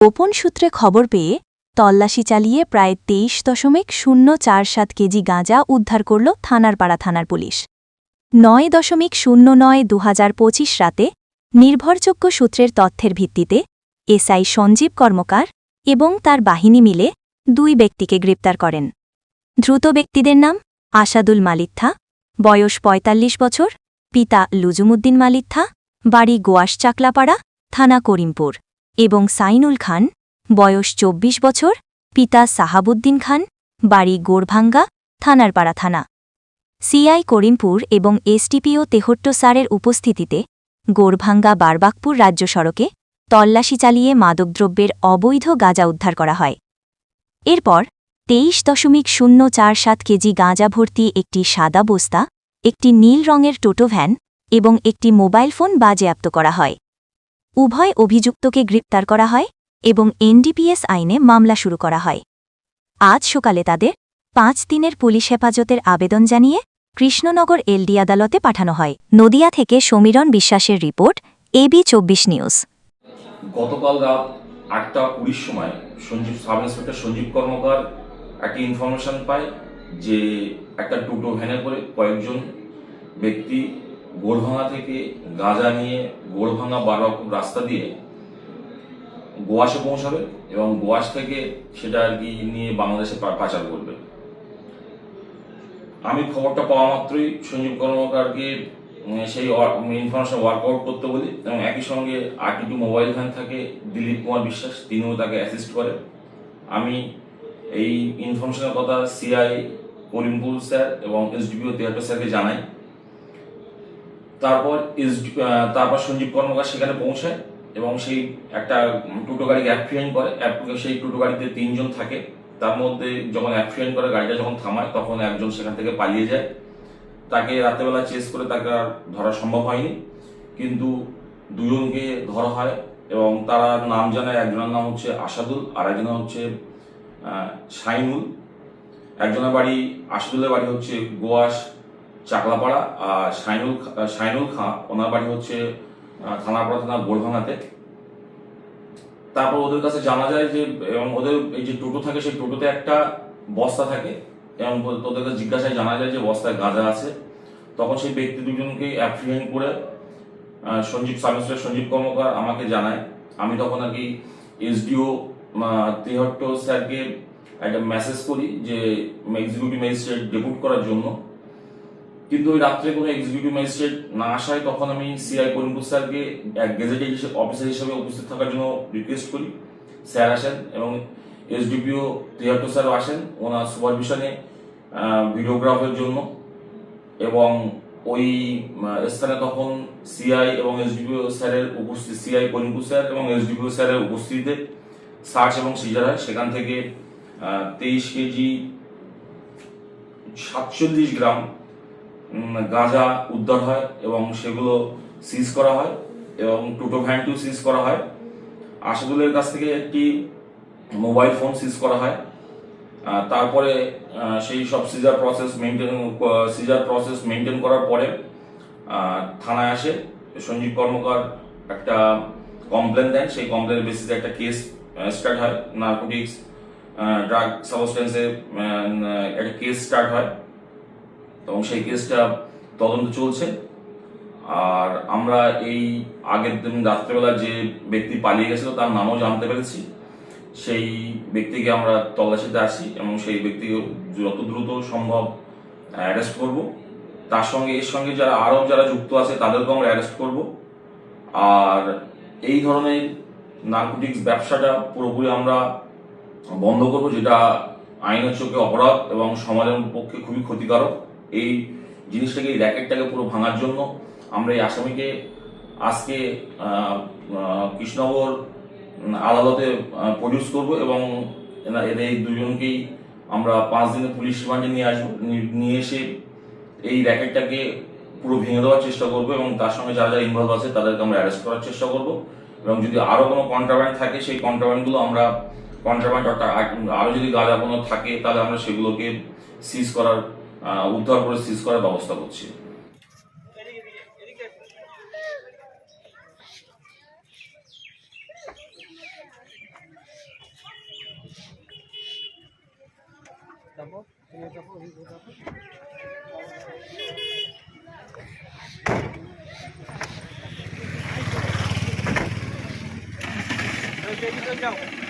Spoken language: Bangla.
গোপন সূত্রে খবর পেয়ে তল্লাশি চালিয়ে প্রায় তেইশ দশমিক শূন্য চার সাত কেজি গাঁজা উদ্ধার করল থানারপাড়া থানার পুলিশ। নয় দশমিক শূন্য নয় দু পঁচিশ রাতে নির্ভরযোগ্য সূত্রের তথ্যের ভিত্তিতে এসআই সঞ্জীব কর্মকার এবং তার বাহিনী মিলে দুই ব্যক্তিকে গ্রেপ্তার করেন। দ্রুত ব্যক্তিদের নাম আসাদুল মালিথা বয়স ৪৫ বছর, পিতা লুজুমুদ্দিন মালিথা বাড়ি গোয়াস চাকলাপাড়া, থানা করিমপুর। এবং সাইনুল খান, বয়স ২৪ বছর, পিতা সাহাবুদ্দিন খান, বাড়ি গোড়ভাঙ্গা, থানারপাড়া থানা। সিআই করিমপুর এবং এসটিপিও তেহট্ট সারের উপস্থিতিতে গোড়ভাঙ্গা বারবাকপুর রাজ্য সড়কে তল্লাশি চালিয়ে মাদকদ্রব্যের অবৈধ গাঁজা উদ্ধার করা হয়। এরপর তেইশ দশমিক শূন্য চার সাত কেজি গাঁজা ভর্তি একটি সাদা বস্তা, একটি নীল রঙের টোটো ভ্যান এবং একটি মোবাইল ফোন বাজেয়াপ্ত করা হয়। উভয় অভিযুক্তকে গ্রেপ্তার করা হয় এবং এনডিপিএস আইনে মামলা শুরু করা হয়। আজ সকালে তাদের পাঁচ দিনের পুলিশ হেফাজতের আবেদন জানিয়ে কৃষ্ণনগর এলডি আদালতে পাঠানো হয়। নদিয়া থেকে সমীরণ বিশ্বাসের রিপোর্ট এবি চব্বিশ নিউজ। গতকাল রাত আটটা কুড়ির সময় সঞ্জীব সাব ইন্সপেক্টর সঞ্জীব কর্মকার একটা ইনফরমেশন পায় যে একটা টোটো ভ্যানে করে কয়েকজন ব্যক্তি গোড়ভাঙা থেকে গাঁজা নিয়ে গোড়ভাঙা বারবাকুর রাস্তা দিয়ে গোয়াসে পৌঁছাবে এবং গোয়াস থেকে সেটা আর কি নিয়ে বাংলাদেশে পাচার করবে। আমি খবরটা পাওয়া মাত্রই সঞ্জীব কর্মকারকে সেই ইনফরমেশন ওয়ার্কআউট করতে বলি। এবং একই সঙ্গে আরটি টু মোবাইল ভ্যান থাকে, দিলীপ কুমার বিশ্বাস, তিনিও তাকে অ্যাসিস্ট করে। আমি এই ইনফরমেশনের কথা সিআই করিমপুর স্যার এবং এসডিপিও তিয়াত্তর স্যারকে জানাই। তারপর এস তারপর সঞ্জীব কর্মকার সেখানে পৌঁছায় এবং সেই একটা টোটো গাড়িকে অ্যাপ্রিহেন্ড করে। সেই টোটো গাড়িতে তিনজন থাকে। তার মধ্যে যখন অ্যাপ্রিহেন্ড করে, গাড়িটা যখন থামায়, তখন একজন সেখান থেকে পালিয়ে যায়। তাকে রাতেবেলা চেস করে তাকে আর ধরা সম্ভব হয়নি। কিন্তু দুজনকে ধরা হয় এবং তারা নাম জানায়, একজনের নাম হচ্ছে আসাদুল, আর একজনের হচ্ছে শাইনুল। একজনের বাড়ি, আসাদুলের বাড়ি হচ্ছে গোয়াস চাকলাপাড়া, আর শাইনুল শাইনুল খাঁ, ওনার বাড়ি হচ্ছে থানাপাড়া থানা গোড়ভাঙাতে তারপর ওদের কাছে জানা যায় যে, এবং ওদের এই যে টোটো থাকে, সেই টোটোতে একটা বস্তা থাকে, এবং তোদের কাছে জিজ্ঞাসায় জানা যায় যে বস্তায় গাঁজা আছে। তখন সেই ব্যক্তি দুজনকে অ্যাপ্রিহেন্ড করে সঞ্জীব সাব সঞ্জীব কর্মকার আমাকে জানায়। আমি তখন আর কি এসডিও তেহট্ট স্যারকে একটা মেসেজ করি যে এক্সিকিউটিভ ম্যাজিস্ট্রেট ডেপুট করার জন্য। কিন্তু ওই রাত্রে কোনো এক্সিকিউটিভ ম্যাজিস্ট্রেট না আসায় তখন আমি সিআই করিমপুর স্যারকে এক গেজেটেড অফিসার হিসেবে উপস্থিত থাকার জন্য রিকোয়েস্ট করি। স্যার আসেন এবং এসডিপিও তিয়াত্তর স্যারও আসেন। ওনার সুপারভিশনে ভিডিওগ্রাফের জন্য এবং ওই স্থানে তখন সিআই এবং এসডিপিও স্যারের উপস্থিত সিআই করিমপুর স্যার এবং এসডিপিও স্যারের উপস্থিতিতে সার্চ এবং সিজার হয়। সেখান থেকে তেইশ কেজি সাতচল্লিশ গ্রাম গাঁজা উদ্ধার হয় এবং সেগুলো সিজ করা হয় এবং টোটো ভ্যানটিও সিজ করা হয়। আশাদুলের কাছ থেকে একটি মোবাইল ফোন সিজ করা হয়। তারপরে সেই সব seizure process maintain seizure process maintain করার পরে থানায় আসে। সঞ্জীব কর্মকার একটা কমপ্লেন দেন। সেই কমপ্লেনের বেসিসে একটা কেস স্টার্ট হয়। নার্কোটিক্স ড্রাগ সাবস্টেন্সে একটা কেস স্টার্ট হয়। এবং সেই কেসটা তদন্ত চলছে। আর আমরা এই আগের দিন রাত্রেবেলা যে ব্যক্তি পালিয়ে গেছিল তার নামও জানতে পেরেছি। সেই ব্যক্তিকে আমরা তল্লাশিতে আসি এবং সেই ব্যক্তিকে যত দ্রুত সম্ভব অ্যারেস্ট করব। তার সঙ্গে, এর সঙ্গে যারা, আরও যারা যুক্ত আছে তাদেরকেও আমরা অ্যারেস্ট করব। আর এই ধরনের নার্কোটিক্স ব্যবসাটা পুরোপুরি আমরা বন্ধ করব, যেটা আইনের চোখে অপরাধ এবং সমাজের পক্ষে খুবই ক্ষতিকারক। এই জিনিসটাকে, এই র্যাকেটটাকে পুরো ভাঙার জন্য আমরা এই আসামিকে আজকে কৃষ্ণনগর আদালতে প্রডিউস করব এবং এদের এই দুজনকেই আমরা পাঁচ দিনের পুলিশ রিমান্ডে নিয়ে আসব নিয়ে এসে এই র্যাকেটটাকে পুরো ভেঙে দেওয়ার চেষ্টা করব এবং তার সঙ্গে যারা যারা ইনভলভ আছে তাদেরকে আমরা অ্যারেস্ট করার চেষ্টা করব এবং যদি আরও কোনো কন্ট্রাব্যান্ড থাকে, সেই কন্ট্রাব্যান্ডগুলো আমরা কন্ট্রাব্যান্ড অর্থাৎ আর- আরও যদি গাঁজা কোনো থাকে তাহলে আমরা সেগুলোকে সিজ করার উদ্ধার করে সিজ করার ব্যবস্থা করছি Thank you.